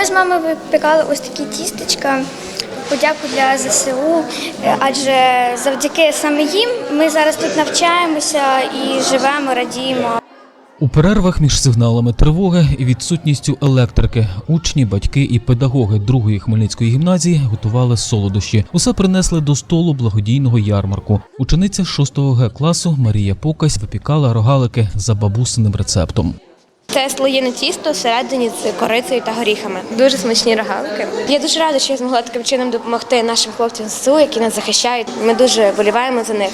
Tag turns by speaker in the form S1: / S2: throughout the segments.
S1: Ми з мамою випікали ось такі тістечка. Подяку для ЗСУ, адже завдяки саме їм ми зараз тут навчаємося і живемо, радіємо.
S2: У перервах між сигналами тривоги і відсутністю електрики учні, батьки і педагоги другої Хмельницької гімназії готували солодощі. Усе принесли до столу благодійного ярмарку. Учениця 6 Г класу Марія Покась випікала рогалики за бабусиним рецептом.
S3: Це слоєне тісто всередині з корицею та горіхами. Дуже смачні рогалики. Я дуже рада, що я змогла таким чином допомогти нашим хлопцям з СУ, які нас захищають. Ми дуже боліваємо за них.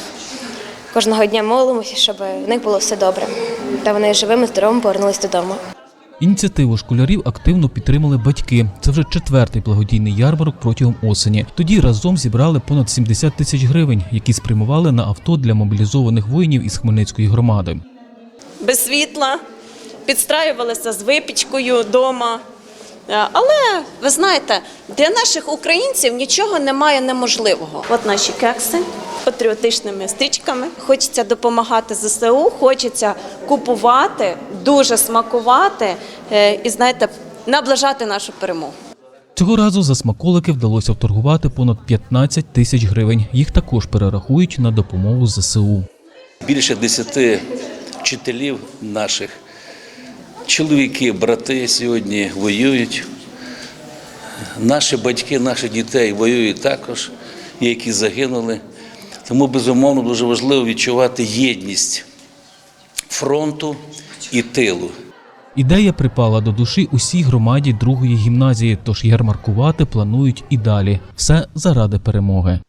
S3: Кожного дня молимося, щоб в них було все добре. Та вони живими, здоровими повернулись додому.
S2: Ініціативу школярів активно підтримали батьки. Це вже четвертий благодійний ярмарок протягом осені. Тоді разом зібрали понад 70 тисяч гривень, які спрямували на авто для мобілізованих воїнів із Хмельницької громади.
S4: без світла, підстраювалися з випічкою вдома. Е, Але ви знаєте, для наших українців нічого немає неможливого. От наші кекси патріотичними стрічками. Хочеться допомагати ЗСУ, хочеться купувати, дуже смакувати е, і знаєте, наближати нашу перемогу.
S2: Цього разу за смаколики вдалося вторгувати понад 15 тисяч гривень. Їх також перерахують на допомогу ЗСУ.
S5: більше десяти вчителів наших. Чоловіки, брати сьогодні воюють. Наші батьки, наших дітей воюють також, які загинули. Тому, безумовно, дуже важливо відчувати єдність фронту і тилу.
S2: Ідея припала до душі усій громаді другої гімназії, тож ярмаркувати планують і далі. Все заради перемоги.